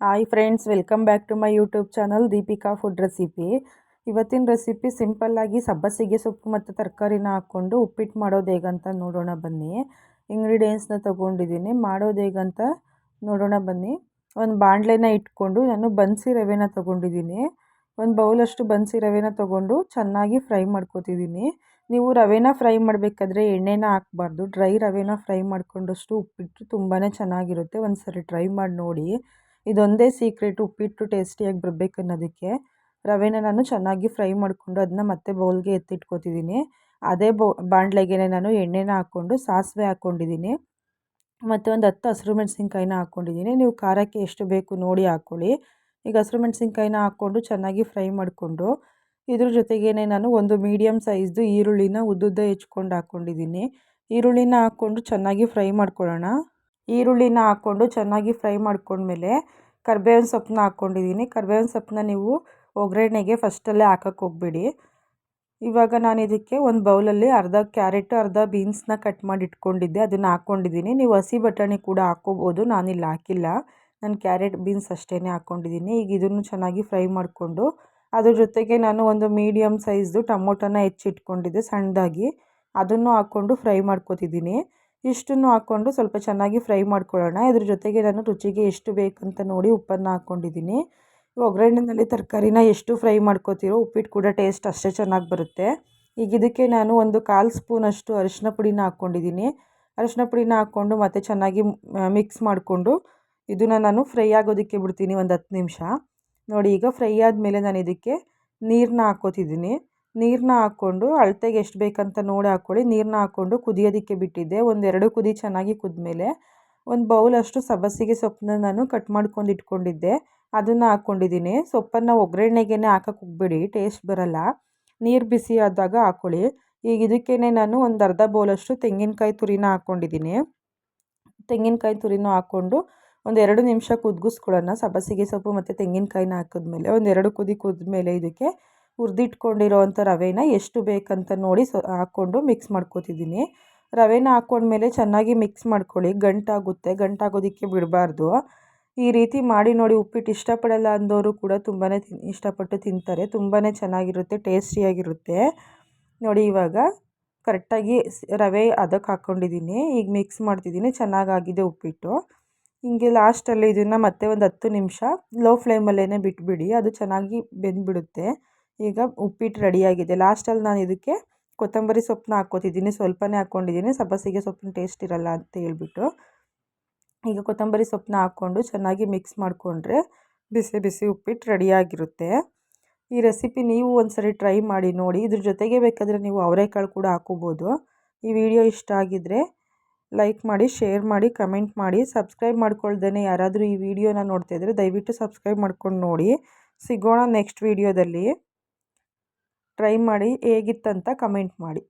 Hi friends welcome back to my YouTube channel Deepika food recipe ಇವತ್ತಿನ recipe ಸಿಂಪಲ್ಲಾಗಿ ಸಬ್ಬಸಿಗೆ ಸೊಪ್ಪು ಮತ್ತು ತರಕಾರಿನ ಹಾಕ್ಕೊಂಡು ಉಪ್ಪಿಟ್ಟು ಮಾಡೋದು ಹೇಗಂತ ನೋಡೋಣ ಬನ್ನಿ. ಇಂಗ್ರೀಡಿಯೆಂಟ್ಸ್ನ ತೊಗೊಂಡಿದ್ದೀನಿ. ಮಾಡೋದು ಹೇಗಂತ ನೋಡೋಣ ಬನ್ನಿ. ಒಂದು ಬಾಣಲೆನ ಇಟ್ಕೊಂಡು ನಾನು ಬನ್ಸಿ ರವೆನ ತೊಗೊಂಡಿದ್ದೀನಿ. ಒಂದು ಬೌಲಷ್ಟು ಬನ್ಸಿ ರವೆನ ತೊಗೊಂಡು ಚೆನ್ನಾಗಿ ಫ್ರೈ ಮಾಡ್ಕೋತಿದ್ದೀನಿ. ನೀವು ರವೆನ ಫ್ರೈ ಮಾಡಬೇಕಾದ್ರೆ ಎಣ್ಣೆನ ಹಾಕ್ಬಾರ್ದು. ಡ್ರೈ ರವೆನ ಫ್ರೈ ಮಾಡ್ಕೊಂಡಷ್ಟು ಉಪ್ಪಿಟ್ಟು ತುಂಬಾ ಚೆನ್ನಾಗಿರುತ್ತೆ. ಒಂದು ಸರಿ ಟ್ರೈ ಮಾಡಿ ನೋಡಿ. ಇದೊಂದೇ ಸೀಕ್ರೆಟ್ ಉಪ್ಪಿಟ್ಟು ಟೇಸ್ಟಿಯಾಗಿ ಬರಬೇಕು ಅನ್ನೋದಕ್ಕೆ ರವೆನ ನಾನು ಚೆನ್ನಾಗಿ ಫ್ರೈ ಮಾಡಿಕೊಂಡು ಅದನ್ನ ಮತ್ತೆ ಬೌಲ್ಗೆ ಎತ್ತಿಟ್ಕೊತಿದ್ದೀನಿ ಅದೇ ಬೌ ಬಾಣಲೆಗೆ ನಾನು ಎಣ್ಣೆನ ಹಾಕ್ಕೊಂಡು ಸಾಸಿವೆ ಹಾಕ್ಕೊಂಡಿದ್ದೀನಿ ಮತ್ತು ಒಂದು ಹತ್ತು ಹಸಿರು ಮೆಣಸಿನ್ಕಾಯಿನ ಹಾಕ್ಕೊಂಡಿದ್ದೀನಿ ನೀವು ಖಾರಕ್ಕೆ ಎಷ್ಟು ಬೇಕು ನೋಡಿ ಹಾಕ್ಕೊಳ್ಳಿ ಈಗ ಹಸಿರು ಮೆಣಸಿನ್ಕಾಯಿನ ಹಾಕ್ಕೊಂಡು ಚೆನ್ನಾಗಿ ಫ್ರೈ ಮಾಡಿಕೊಂಡು ಇದ್ರ ಜೊತೆಗೇ ನಾನು ಒಂದು ಮೀಡಿಯಮ್ ಸೈಜ್ದು ಈರುಳ್ಳಿನ ಉದ್ದುದ್ದ ಹೆಚ್ಕೊಂಡು ಹಾಕ್ಕೊಂಡಿದ್ದೀನಿ ಈರುಳ್ಳಿನ ಹಾಕ್ಕೊಂಡು ಚೆನ್ನಾಗಿ ಫ್ರೈ ಮಾಡ್ಕೊಳ್ಳೋಣ. ಈರುಳ್ಳಿನ ಹಾಕ್ಕೊಂಡು ಚೆನ್ನಾಗಿ ಫ್ರೈ ಮಾಡ್ಕೊಂಡ್ಮೇಲೆ ಕರ್ಬೇವಿನ ಸೊಪ್ಪನ್ನ ಹಾಕ್ಕೊಂಡಿದ್ದೀನಿ. ಕರ್ಬೇವಿನ ಸೊಪ್ಪನ್ನ ನೀವು ಒಗ್ಗರಣೆಗೆ ಫಸ್ಟಲ್ಲೇ ಹಾಕಕ್ಕೆ ಹೋಗ್ಬೇಡಿ. ಇವಾಗ ನಾನು ಇದಕ್ಕೆ ಒಂದು ಬೌಲಲ್ಲಿ ಅರ್ಧ ಕ್ಯಾರೆಟು, ಅರ್ಧ ಬೀನ್ಸ್ನ ಕಟ್ ಮಾಡಿ ಇಟ್ಕೊಂಡಿದ್ದೆ. ಅದನ್ನು ಹಾಕ್ಕೊಂಡಿದ್ದೀನಿ. ನೀವು ಹಸಿ ಬಟಾಣಿ ಕೂಡ ಹಾಕ್ಕೋಬೋದು. ನಾನಿಲ್ಲಿ ಹಾಕಿಲ್ಲ. ನಾನು ಕ್ಯಾರೆಟ್, ಬೀನ್ಸ್ ಅಷ್ಟೇ ಹಾಕ್ಕೊಂಡಿದ್ದೀನಿ. ಈಗ ಇದನ್ನು ಚೆನ್ನಾಗಿ ಫ್ರೈ ಮಾಡಿಕೊಂಡು ಅದ್ರ ಜೊತೆಗೆ ನಾನು ಒಂದು ಮೀಡಿಯಮ್ ಸೈಜ್ದು ಟೊಮೊಟೊನ ಹೆಚ್ಚಿಟ್ಕೊಂಡಿದ್ದೆ ಸಣ್ಣದಾಗಿ. ಅದನ್ನು ಹಾಕ್ಕೊಂಡು ಫ್ರೈ ಮಾಡ್ಕೊತಿದ್ದೀನಿ. ಇಷ್ಟನ್ನು ಹಾಕ್ಕೊಂಡು ಸ್ವಲ್ಪ ಚೆನ್ನಾಗಿ ಫ್ರೈ ಮಾಡ್ಕೊಳ್ಳೋಣ. ಇದ್ರ ಜೊತೆಗೆ ನಾನು ರುಚಿಗೆ ಎಷ್ಟು ಬೇಕಂತ ನೋಡಿ ಉಪ್ಪನ್ನು ಹಾಕ್ಕೊಂಡಿದ್ದೀನಿ. ಒಗ್ಗರಣೆಯಲ್ಲಿ ತರಕಾರಿನ ಎಷ್ಟು ಫ್ರೈ ಮಾಡ್ಕೋತೀರೋ ಉಪ್ಪಿಟ್ಟು ಕೂಡ ಟೇಸ್ಟ್ ಅಷ್ಟೇ ಚೆನ್ನಾಗಿ ಬರುತ್ತೆ. ಈಗ ಇದಕ್ಕೆ ನಾನು ಒಂದು ಕಾಲು ಸ್ಪೂನಷ್ಟು ಅರಿಶಿನ ಪುಡಿನ ಹಾಕ್ಕೊಂಡಿದ್ದೀನಿ. ಅರಿಶಿನ ಪುಡಿನ ಹಾಕ್ಕೊಂಡು ಮತ್ತೆ ಚೆನ್ನಾಗಿ ಮಿಕ್ಸ್ ಮಾಡಿಕೊಂಡು ಇದನ್ನು ನಾನು ಫ್ರೈ ಆಗೋದಕ್ಕೆ ಬಿಡ್ತೀನಿ ಒಂದು ಹತ್ತು ನಿಮಿಷ. ನೋಡಿ ಈಗ ಫ್ರೈ ಆದಮೇಲೆ ನಾನು ಇದಕ್ಕೆ ನೀರನ್ನ ಹಾಕ್ಕೋತಿದ್ದೀನಿ. ನೀರನ್ನ ಹಾಕ್ಕೊಂಡು ಅಳತೆಗೆ ಎಷ್ಟು ಬೇಕಂತ ನೋಡಿ ಹಾಕ್ಕೊಳ್ಳಿ. ನೀರನ್ನ ಹಾಕ್ಕೊಂಡು ಕುದಿಯೋದಕ್ಕೆ ಬಿಟ್ಟಿದ್ದೆ. ಒಂದೆರಡು ಕುದಿ ಚೆನ್ನಾಗಿ ಕುದ್ಮೇಲೆ ಒಂದು ಬೌಲಷ್ಟು ಸಬ್ಬಸಿಗೆ ಸೊಪ್ಪನ್ನ ನಾನು ಕಟ್ ಮಾಡ್ಕೊಂಡು ಇಟ್ಕೊಂಡಿದ್ದೆ. ಅದನ್ನು ಹಾಕ್ಕೊಂಡಿದ್ದೀನಿ. ಸೊಪ್ಪನ್ನು ಒಗ್ಗರಣೆಗೆ ಹಾಕಕ್ಕೆ ಹೋಗ್ಬೇಡಿ. ಟೇಸ್ಟ್ ಬರಲ್ಲ. ನೀರು ಬಿಸಿ ಆದಾಗ ಹಾಕ್ಕೊಳ್ಳಿ. ಈಗ ಇದಕ್ಕೇ ನಾನು ಒಂದು ಅರ್ಧ ಬೌಲಷ್ಟು ತೆಂಗಿನಕಾಯಿ ತುರಿನ ಹಾಕ್ಕೊಂಡಿದ್ದೀನಿ. ತೆಂಗಿನಕಾಯಿ ತುರಿನ ಹಾಕ್ಕೊಂಡು ಒಂದೆರಡು ನಿಮಿಷ ಕುದ್ಗಿಸ್ಕೊಳ್ಳೋಣ. ಸಬ್ಬಸಿಗೆ ಸೊಪ್ಪು ಮತ್ತು ತೆಂಗಿನಕಾಯಿನ ಹಾಕಿದ್ಮೇಲೆ ಒಂದೆರಡು ಕುದಿ ಕುದ್ಮೇಲೆ ಇದಕ್ಕೆ ಹುರಿದಿಟ್ಕೊಂಡಿರೋವಂಥ ರವೆನ ಎಷ್ಟು ಬೇಕಂತ ನೋಡಿ ಸೊ ಹಾಕ್ಕೊಂಡು ಮಿಕ್ಸ್ ಮಾಡ್ಕೋತಿದ್ದೀನಿ. ರವೆನ ಹಾಕ್ಕೊಂಡ್ಮೇಲೆ ಚೆನ್ನಾಗಿ ಮಿಕ್ಸ್ ಮಾಡ್ಕೊಳ್ಳಿ. ಗಂಟಾಗುತ್ತೆ. ಗಂಟಾಗೋದಕ್ಕೆ ಬಿಡಬಾರ್ದು. ಈ ರೀತಿ ಮಾಡಿ ನೋಡಿ ಉಪ್ಪಿಟ್ಟು ಇಷ್ಟಪಡಲ್ಲ ಅಂದವರು ಕೂಡ ತುಂಬಾ ತಿನ್ ಇಷ್ಟಪಟ್ಟು ತಿಂತಾರೆ. ತುಂಬಾ ಚೆನ್ನಾಗಿರುತ್ತೆ, ಟೇಸ್ಟಿಯಾಗಿರುತ್ತೆ. ನೋಡಿ ಇವಾಗ ಕರೆಕ್ಟಾಗಿ ರವೆ ಅದಕ್ಕೆ ಹಾಕ್ಕೊಂಡಿದ್ದೀನಿ. ಈಗ ಮಿಕ್ಸ್ ಮಾಡ್ತಿದ್ದೀನಿ. ಚೆನ್ನಾಗಾಗಿದೆ ಉಪ್ಪಿಟ್ಟು. ಹಿಂಗೆ ಲಾಸ್ಟಲ್ಲಿ ಇದನ್ನು ಮತ್ತೆ ಒಂದು ಹತ್ತು ನಿಮಿಷ ಲೋ ಫ್ಲೇಮಲ್ಲೇ ಬಿಟ್ಬಿಡಿ. ಅದು ಚೆನ್ನಾಗಿ ಬೆಂದುಬಿಡುತ್ತೆ. ಈಗ ಉಪ್ಪಿಟ್ಟು ರೆಡಿಯಾಗಿದೆ. ಲಾಸ್ಟಲ್ಲಿ ನಾನು ಇದಕ್ಕೆ ಕೊತ್ತಂಬರಿ ಸೊಪ್ಪನ್ನ ಹಾಕ್ಕೋತಿದ್ದೀನಿ. ಸ್ವಲ್ಪನೇ ಹಾಕ್ಕೊಂಡಿದ್ದೀನಿ. ಸಬ್ಬಸಿಗೆ ಸೊಪ್ಪಿನ ಟೇಸ್ಟ್ ಇರಲ್ಲ ಅಂತ ಹೇಳ್ಬಿಟ್ಟು. ಈಗ ಕೊತ್ತಂಬರಿ ಸೊಪ್ಪನ್ನ ಹಾಕ್ಕೊಂಡು ಚೆನ್ನಾಗಿ ಮಿಕ್ಸ್ ಮಾಡಿಕೊಂಡ್ರೆ ಬಿಸಿ ಬಿಸಿ ಉಪ್ಪಿಟ್ಟು ರೆಡಿಯಾಗಿರುತ್ತೆ. ಈ ರೆಸಿಪಿ ನೀವು ಒಂದ್ಸರಿ ಟ್ರೈ ಮಾಡಿ ನೋಡಿ. ಇದ್ರ ಜೊತೆಗೆ ಬೇಕಾದರೆ ನೀವು ಅವರೆಕಾಳು ಕೂಡ ಹಾಕೋಬೋದು ಈ ವಿಡಿಯೋ ಇಷ್ಟ ಆಗಿದ್ದರೆ ಲೈಕ್ ಮಾಡಿ ಶೇರ್ ಮಾಡಿ ಕಮೆಂಟ್ ಮಾಡಿ. ಸಬ್ಸ್ಕ್ರೈಬ್ ಮಾಡ್ಕೊಳ್ದೇ ಯಾರಾದರೂ ಈ ವಿಡಿಯೋನ ನೋಡ್ತಾ ದಯವಿಟ್ಟು ಸಬ್ಸ್ಕ್ರೈಬ್ ಮಾಡ್ಕೊಂಡು ನೋಡಿ. ಸಿಗೋಣ ನೆಕ್ಸ್ಟ್ ವಿಡಿಯೋದಲ್ಲಿ ಟ್ರೈ ಮಾಡಿ ಹೇಗಿತ್ತಂತ ಕಮೆಂಟ್ ಮಾಡಿ.